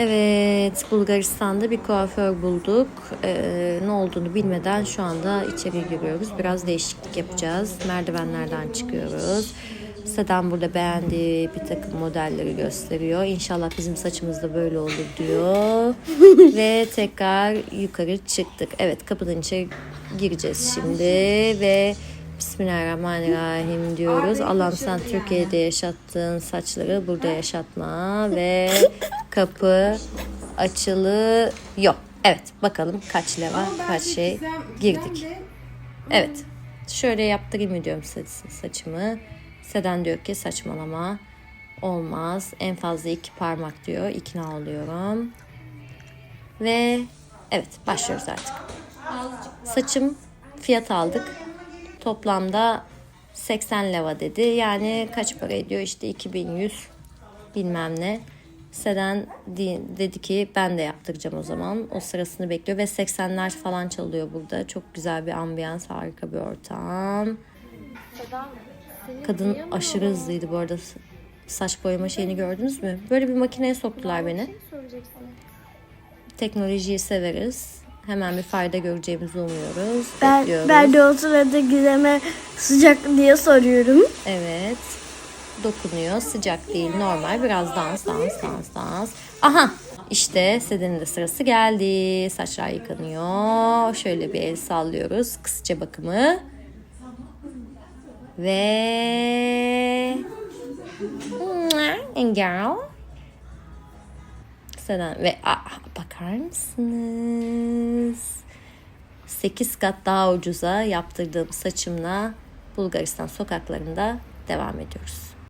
Evet, Bulgaristan'da bir kuaför bulduk. Ee, ne olduğunu bilmeden şu anda içeri giriyoruz. Biraz değişiklik yapacağız. Merdivenlerden çıkıyoruz. Sedan burada beğendiği bir takım modelleri gösteriyor. İnşallah bizim saçımız da böyle olur diyor. ve tekrar yukarı çıktık. Evet, kapıdan içeri gireceğiz şimdi ve Bismillahirrahmanirrahim diyoruz. Allah'ım sen Türkiye'de yaşattığın saçları burada yaşatma ve kapı açılıyor. Evet bakalım kaç leva kaç şey girdik. Evet şöyle yaptırayım mı diyorum sa- saçımı. Seden diyor ki saçmalama olmaz en fazla iki parmak diyor ikna oluyorum. Ve evet başlıyoruz artık. Saçım fiyat aldık. Toplamda 80 leva dedi. Yani kaç para ediyor? İşte 2100 bilmem ne. Seden di- dedi ki ben de yaptıracağım o zaman. O sırasını bekliyor ve 80'ler falan çalıyor burada. Çok güzel bir ambiyans, harika bir ortam. Kadın aşırı hızlıydı bu arada. Saç boyama şeyini gördünüz mü? Böyle bir makineye soktular beni. Teknolojiyi severiz. Hemen bir fayda göreceğimizi umuyoruz. Ben, Bekliyoruz. ben de o sırada Gizem'e sıcak diye soruyorum. Evet. Dokunuyor. Sıcak değil. Normal. Biraz dans, dans, dans, dans. Aha. İşte Seden'in de sırası geldi. Saçlar yıkanıyor. Şöyle bir el sallıyoruz. Kısıca bakımı. Ve... Girl. Seden ve ah, bakar mısınız? 8 kat daha ucuza yaptırdığım saçımla Bulgaristan sokaklarında devam ediyoruz.